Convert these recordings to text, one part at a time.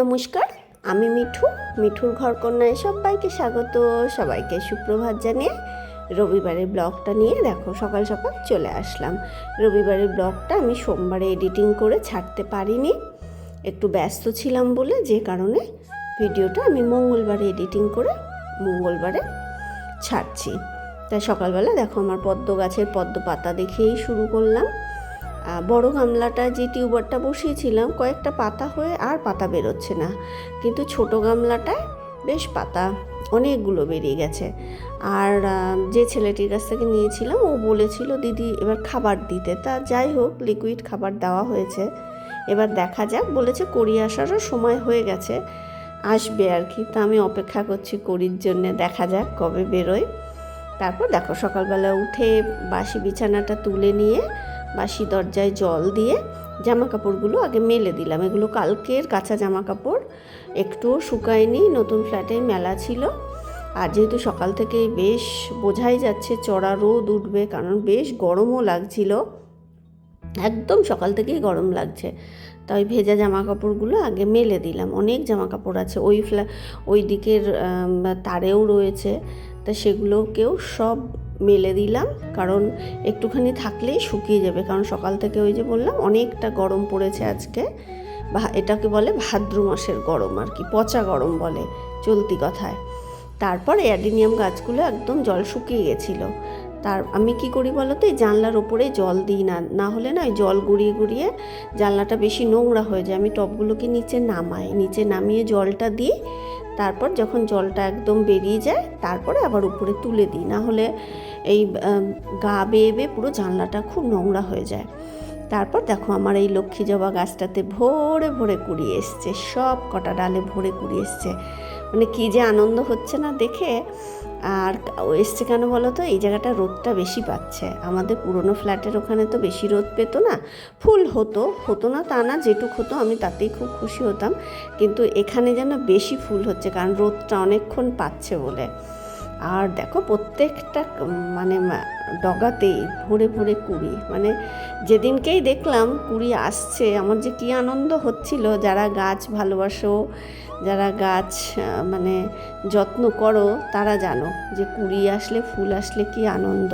নমস্কার, আমি মিঠু। মিঠুর ঘর কন্যায় সবাইকে স্বাগত। সবাইকে সুপ্রভাত জানিয়ে রবিবারের ব্লগটা নিয়ে দেখো, সকাল সকাল চলে আসলাম। রবিবারের ব্লগটা আমি সোমবারে এডিটিং করে ছাড়তে পারিনি। একটু ব্যস্ত ছিলাম বলে যে কারণে ভিডিওটা আমি মঙ্গলবারে এডিটিং করে মঙ্গলবারে ছাড়ছি। তাই সকালবেলা দেখো, আমার পদ্ম গাছের পদ্ম পাতা দেখেই শুরু করলাম। বড় গামলাটা যে টিউবারটা বসিয়েছিলাম, কয়েকটা পাতা হয়ে আর পাতা বেরোচ্ছে না। কিন্তু ছোট গামলাটায় বেশ পাতা, অনেকগুলো বেরিয়ে গেছে। আর যে ছেলেটির কাছ থেকে নিয়েছিলাম, ও বলেছিল, দিদি, এবার খাবার দিতে। তা যাই হোক লিকুইড খাবার দেওয়া হয়েছে। এবার দেখা যাক, বলেছে করি আসারও সময় হয়ে গেছে। আসবে আর কি, তা আমি অপেক্ষা করছি করির জন্যে। দেখা যাক কবে বেরোয়। তারপর দেখো, সকালবেলা উঠে বাসি বিছানাটা তুলে নিয়ে বাসি দরজায় জল দিয়ে জামা কাপড়গুলো আগে মেলে দিলাম। এগুলো কালকের কাঁচা জামা কাপড় একটুও শুকায়নি, নতুন ফ্ল্যাটে মেলা ছিল। আর যেহেতু সকাল থেকেই বেশ বোঝাই যাচ্ছে চড়া রোদ উঠবে, কারণ বেশ গরমও লাগছিল। একদম সকাল থেকেই গরম লাগছে। তাই ভেজা জামা কাপড়গুলো আগে মেলে দিলাম। অনেক জামা কাপড় আছে। ওই ফ্ল্যা ওই দিকের তারেও রয়েছে। তা সেগুলোকেও সব মেলে দিলাম, কারণ একটুখানি থাকলেই শুকিয়ে যাবে। কারণ সকাল থেকে ওই যে বললাম, অনেকটা গরম পড়েছে আজকে। এটাকে বলে ভাদ্র মাসের গরম আর কি, পচা গরম বলে চলতি কথায়। তারপর অ্যাডিনিয়াম গাছগুলো একদম জল শুকিয়ে গেছিল। তার, আমি কি করি বলো তো এই জানলার ওপরে জল দিই না না হলে না ওই জল গড়িয়ে গুড়িয়ে জানলাটা বেশি নোংরা হয়ে যায়। আমি টবগুলোকে নিচে নামাই, নিচে নামিয়ে জলটা দিই। তারপর যখন জলটা একদম বেরিয়ে যায়, তারপরে আবার উপরে তুলে দিই। না হলে এই গা বেয়ে বেয়ে পুরো জানলাটা খুব নোংরা হয়ে যায়। তারপর দেখো আমার এই লক্ষ্মী জবা গাছটাতে ভরে ভরে কুড়িয়ে এসছে, সব কটা ডালে ভরে কুড়িয়ে এসছে। মানে কী যে আনন্দ হচ্ছে না দেখে, আর এসছে কেন বলো তো? এই জায়গাটা রোদটা বেশি পাচ্ছে। আমাদের পুরনো ফ্ল্যাটের ওখানে তো বেশি রোদ পেতো না। ফুল হতো হতো না তা না, যেটুক হতো আমি তাতেই খুব খুশি হতাম। কিন্তু এখানে যেন বেশি ফুল হচ্ছে, কারণ রোদটা অনেকক্ষণ পাচ্ছে বলে। আর দেখো প্রত্যেকটা মানে ডগাতেই ভরে ভরে কুড়ি। মানে যেদিনকেই দেখলাম কুড়ি আসছে, আমার যে কী আনন্দ হচ্ছিল, যারা গাছ ভালোবাসো, যারা গাছ মানে যত্ন করো, তারা জানো যে কুড়ি আসলে ফুল আসলে কি আনন্দ।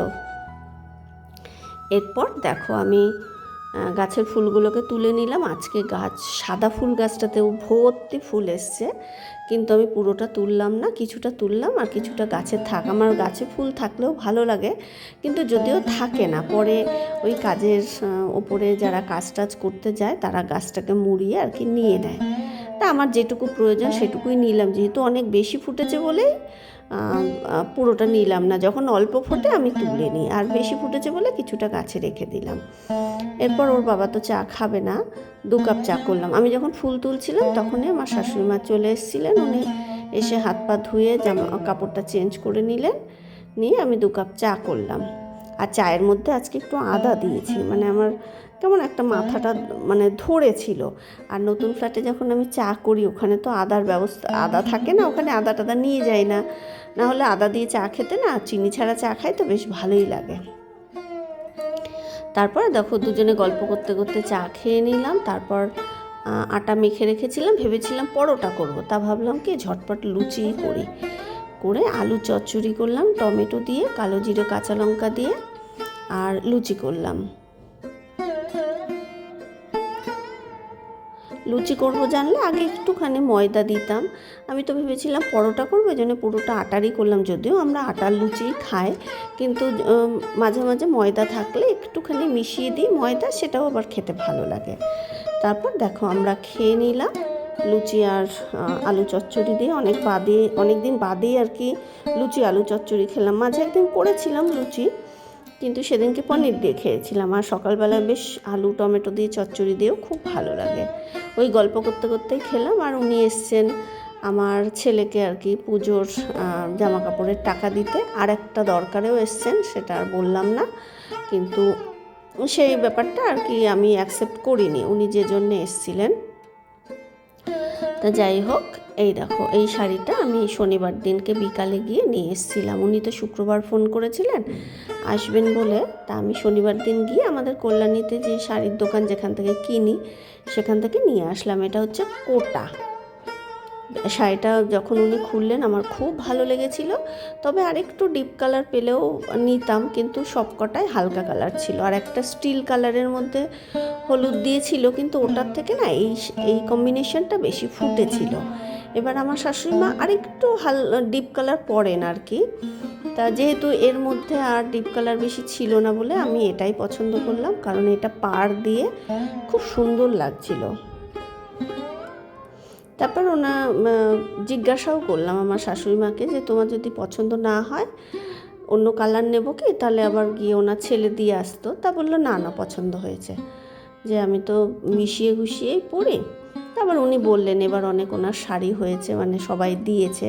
এরপর দেখো আমি গাছের ফুলগুলোকে তুলে নিলাম। আজকে গাছ সাদা ফুল গাছটাতেও ভর্তি ফুল এসছে। কিন্তু আমি পুরোটা তুললাম না কিছুটা তুললাম আর কিছুটা গাছে থাক। আমার গাছে ফুল থাকলেও ভালো লাগে কিন্তু যদিও থাকে না। পরে ওই কাজের ওপরে যারা কাজ টাজ করতে যায় তারা গাছটাকে মুড়িয়ে আর কি নিয়ে নেয়। তা আমার যেটুকু প্রয়োজন সেটুকুই নিলাম। যেহেতু অনেক বেশি ফুটেছে আহ, পুরোটা নিলাম না। যখন অল্প ফুটে আমি তুলে নিই। আর বেশি ফুটেছে বলে কিছুটা গাছে রেখে দিলাম। এরপর ওর বাবা তো চা খাবে না। দু কাপ চা করলাম। আমি যখন ফুল তুলছিলাম তখনই আমার শাশুড়ি মা চলে এসেছিলেন। উনি এসে হাত পা ধুয়ে জামা কাপড়টা চেঞ্জ করে নিলেন। নিয়ে আমি দু কাপ চা করলাম। আর চায়ের মধ্যে আজকে একটু আদা দিয়েছি। মানে আমার কেমন একটা মাথাটা মানে ধরেছিল। আর নতুন ফ্ল্যাটে যখন আমি চা করি, ওখানে তো আদার ব্যবস্থা, আদা থাকে না, ওখানে আদা টাদা নিয়ে যাই না। না হলে আদা দিয়ে চা খেতে না চিনি ছাড়া চা খাই তো বেশ ভালোই লাগে। তারপরে দেখো দুজনে গল্প করতে করতে চা খেয়ে নিলাম। তারপর আটা মেখে রেখেছিলাম, ভেবেছিলাম পরোটা করব। তা ভাবলাম কি, ঝটপট লুচি করি। করে আলু চচ্চড়ি করলাম, টমেটো দিয়ে, কালো জিরে কাঁচা লঙ্কা দিয়ে আর লুচি করলাম। লুচি করব জানলে আগে একটুখানি ময়দা দিতাম। আমি তো ভেবেছিলাম পরোটা করব এই জন্য পুরোটা আটারই করলাম। যদিও আমরা আটার লুচি খাই, কিন্তু মাঝে মাঝে ময়দা থাকলে একটুখানি মিশিয়ে দিই। ময়দা সেটাও আবার খেতে ভালো লাগে। তারপর দেখো আমরা খেয়ে নিলাম লুচি আর আলু চচ্চড়ি দিয়ে। অনেক বাদে অনেক দিন বাদেই আর কি লুচি, আলু চচ্চড়ি খেলাম। মাঝে একদিন করেছিলাম লুচি কিন্তু সেদিনকে পনির দিয়ে খেয়েছিলাম। আর সকালবেলা বেশ আলু, টমেটো দিয়ে চচ্চড়ি দিয়েও খুব ভালো লাগে। ওই গল্প করতে করতেই খেলাম আর উনি এসছেন আমার ছেলেকে আর কি পুজোর জামা কাপড়ের টাকা দিতে। আর একটা দরকারেও এসছেন, সেটা আর বললাম না। কিন্তু সেই ব্যাপারটা আর কি আমি অ্যাকসেপ্ট করিনি। উনি যে জন্য এসছিলেন। তা যাই হোক এই দেখো, এই শাড়িটা আমি শনিবার দিনকে বিকালে গিয়ে নিয়ে এসেছিলাম। উনি তো শুক্রবার ফোন করেছিলেন, আসবেন বলে। তা আমি শনিবার দিন গিয়ে আমাদের কল্যাণীতে যে শাড়ির দোকান যেখান থেকে কিনি, সেখান থেকে নিয়ে আসলাম। এটা হচ্ছে কোটা। শাড়িটা যখন উনি খুললেন, আমার খুব ভালো লেগেছিল। তবে আরেকটু ডিপ কালার পেলেও নিতাম, কিন্তু সবকটাই হালকা কালার ছিল। আর একটা স্টিল কালারের মধ্যে হলুদ দিয়েছিল, কিন্তু ওটার থেকে না এই এই কম্বিনেশনটা বেশি ফুটেছিল। এবার আমার শাশুড়ি মা আরেকটু হাল ডিপ কালার পরেন আর কি তা যেহেতু এর মধ্যে আর ডিপ কালার বেশি ছিল না বলে আমি এটাই পছন্দ করলাম কারণ এটা পাড় দিয়ে খুব সুন্দর লাগছিল। তারপর ওনা জিজ্ঞাসাও করলাম আমার শাশুড়ি মাকে যে তোমার যদি পছন্দ না হয় অন্য কালার নেব কি? তাহলে আবার গিয়ে ওনার ছেলে দিয়ে আসতো। তা বলল না না পছন্দ হয়েছে। যে আমি তো মিশিয়ে ঘুষিয়েই পরি। তারপর উনি বললেন, এবার অনেক ওনার শাড়ি হয়েছে মানে সবাই দিয়েছে।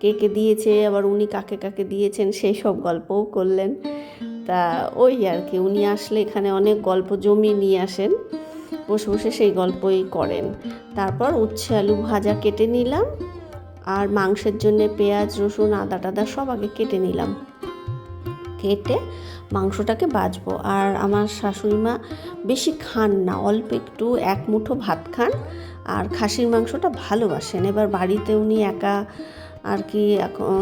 কে কে দিয়েছে, আবার উনি কাকে কাকে দিয়েছেন, সেই সব গল্পও করলেন। তা ওই আর কি, উনি আসলে এখানে অনেক গল্প জমি নিয়ে আসেন, বসে বসে সেই গল্পই করেন। তারপর উচ্ছে আলু ভাজা কেটে নিলাম, আর মাংসের জন্য পেঁয়াজ, রসুন, আদা টাদা সব আগে কেটে নিলাম। কেটে মাংসটাকে বাজবো আর আমার শাশুড়ি মা বেশি খান না, অল্প একটু এক মুঠো ভাত খান আর খাসির মাংসটা ভালোবাসেন। এবার বাড়িতে উনি একা আর কি এখন,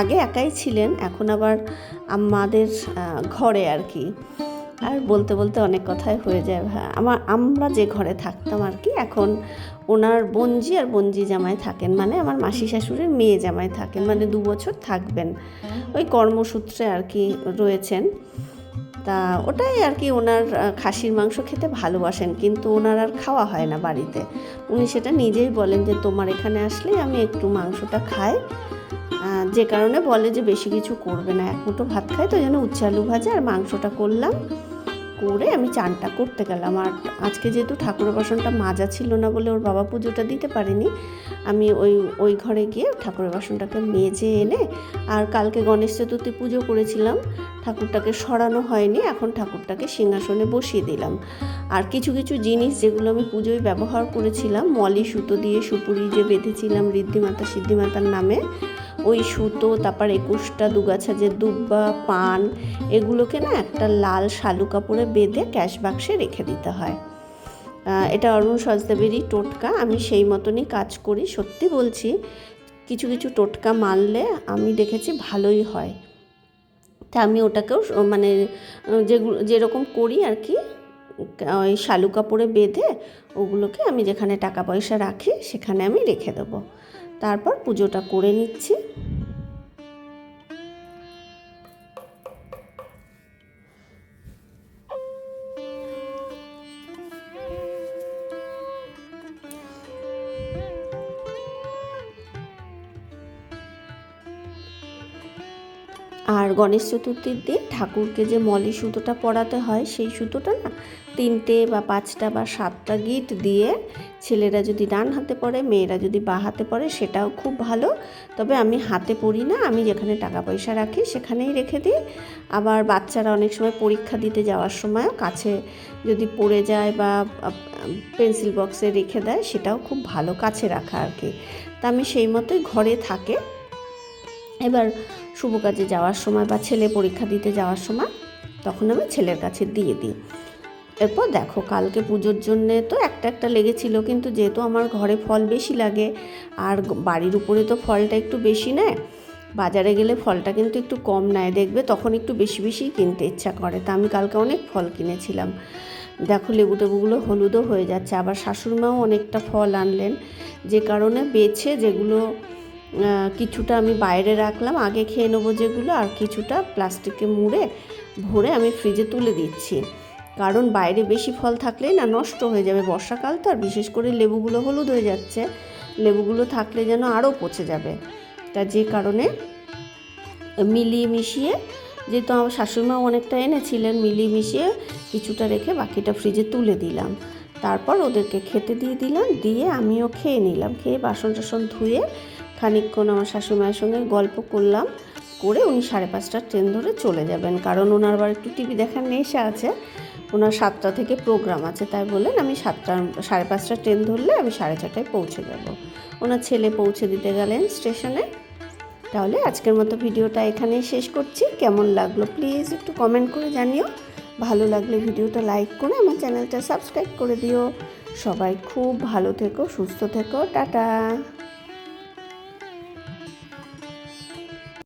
আগে একাই ছিলেন, এখন আবার আমাদের ঘরে আর কি। আর বলতে বলতে অনেক কথাই হয়ে যায় আমার, আমরা যে ঘরে থাকতাম আর কি, এখন ওনার বঞ্জি আর বঞ্জি জামাই থাকেন। মানে আমার মাসি শাশুড়ির মেয়ে জামাই থাকেন। মানে দু বছর থাকবেন। ওই কর্মসূত্রে আর কি রয়েছেন। তা ওটাই আর কি, ওনার খাসির মাংস খেতে ভালোবাসেন, কিন্তু ওনার আর খাওয়া হয় না বাড়িতে। উনি সেটা নিজেই বলেন যে, তোমার এখানে আসলেই আমি একটু মাংসটা খাই। যে কারণে বলে যে, বেশি কিছু করবে না, এক মুঠো ভাত খাই, তো যেন উচ্ছে আলু ভাজা আর মাংসটা করলাম। করে আমি চানটা করতে গেলাম। আর আজকে যেহেতু ঠাকুরের বাসনটা মাজা ছিল না বলে ওর বাবা পুজোটা দিতে পারিনি, আমি ওই ওই ঘরে গিয়ে ঠাকুরের বাসনটাকে মেজে এনে আর কালকে গণেশ চতুর্থী পুজো করেছিলাম, ঠাকুরটাকে সরানো হয়নি, এখন ঠাকুরটাকে সিংহাসনে বসিয়ে দিলাম। আর কিছু কিছু জিনিস যেগুলো আমি পুজোয় ব্যবহার করেছিলাম, মলি, সুতো দিয়ে সুপুরি যে বেঁধেছিলাম ঋদ্ধিমাতা, সিদ্ধিমাতার নামে ওই সুতো, তারপর একুশটা দুগাছা যে দুব্বা, পান, এগুলোকে না একটা লাল শালু কাপড়ে বেঁধে ক্যাশ বাক্সে রেখে দিতে হয়। এটা অরুণ সজদেবেরই টোটকা, আমি সেই মতনই কাজ করি, সত্যি বলছি, কিছু কিছু টোটকা মানলে আমি দেখেছি ভালোই হয়। তা আমি ওটাকেও মানে যেগুলো যেরকম করি আর কি, ওই শালু কাপড়ে বেঁধে ওগুলোকে আমি যেখানে টাকা পয়সা রাখি, সেখানে আমি রেখে দেবো। তারপর পুজোটা করে নিচ্ছি। গণেশ চতুর্থীর দিন ঠাকুরকে যে মলি সুতোটা পরাতে হয়, সেই সুতোটা না তিনটে বা পাঁচটা বা সাতটা গিট দিয়ে ছেলেরা যদি ডান হাতে পড়ে মেয়েরা যদি বা হাতে পড়ে সেটাও খুব ভালো। তবে আমি হাতে পড়ি না, আমি যেখানে টাকা পয়সা রাখি সেখানেই রেখে দিই। আবার বাচ্চারা অনেক সময় পরীক্ষা দিতে যাওয়ার সময়ও কাছে যদি পড়ে যায় বা পেন্সিল বক্সে রেখে দেয়, সেটাও খুব ভালো কাছে রাখা আর কি। তা আমি সেই মতোই ঘরে থাকে। এবার শুভ কাজে যাওয়ার সময় বা ছেলে পরীক্ষা দিতে যাওয়ার সময় তখন আমি ছেলের কাছে দিয়ে দিই। এরপর দেখো, কালকে পুজোর জন্যে তো একটা একটা লেগেছিল, কিন্তু যেহেতু আমার ঘরে ফল বেশি লাগে, আর বাড়ির উপরে তো ফলটা একটু বেশি নেয়, বাজারে গেলে ফলটা কিন্তু একটু কম নেয়, দেখবে তখন একটু বেশি বেশি কিনতে ইচ্ছা করে। তা আমি কালকে অনেক ফল কিনেছিলাম। দেখো, লেবু টেবুগুলো হলুদও হয়ে যাচ্ছে, আবার শাশুড়িমাও অনেকটা ফল আনলেন, যে কারণে বেছে যেগুলো কিছুটা আমি বাইরে রাখলাম, আগে খেয়ে নেব যেগুলো, আর কিছুটা প্লাস্টিকে মুড়ে ভরে আমি ফ্রিজে তুলে দিচ্ছি। কারণ বাইরে বেশি ফল থাকলেই না নষ্ট হয়ে যাবে। বর্ষাকাল তো, আর বিশেষ করে লেবুগুলো হলুদ হয়ে যাচ্ছে। লেবুগুলো থাকলে যেন আরও পচে যাবে। তা যে কারণে মিলিয়ে মিশিয়ে, যেহেতু আমার শাশুড়িমাও অনেকটা এনেছিলেন, মিলিয়ে মিশিয়ে কিছুটা রেখে বাকিটা ফ্রিজে তুলে দিলাম। তারপর ওদেরকে খেতে দিয়ে দিলাম, দিয়ে আমিও খেয়ে নিলাম। খেয়ে বাসন টাসন ধুয়ে খানিকক্ষণ আমার শাশুড়িমায়ের সঙ্গে গল্প করলাম, করে উনি সাড়ে পাঁচটার ট্রেন ধরে চলে যাবেন। কারণ ওনার আবার একটু টিভি দেখার নেশা আছে। ওনার সাতটা থেকে প্রোগ্রাম আছে, তাই বললেন আমি সাতটা সাড়ে পাঁচটা ট্রেন ধরলে আমি সাড়ে ছটায় পৌঁছে যাব। ওনার ছেলে পৌঁছে দিতে গেলেন স্টেশনে। তাহলে আজকের মতো ভিডিওটা এখানেই শেষ করছি। কেমন লাগল প্লিজ একটু কমেন্ট করে জানিও। ভালো লাগলে ভিডিওটা লাইক করে আমার চ্যানেলটা সাবস্ক্রাইব করে দিও। সবাই খুব ভালো থেকো, সুস্থ থেকো, টাটা।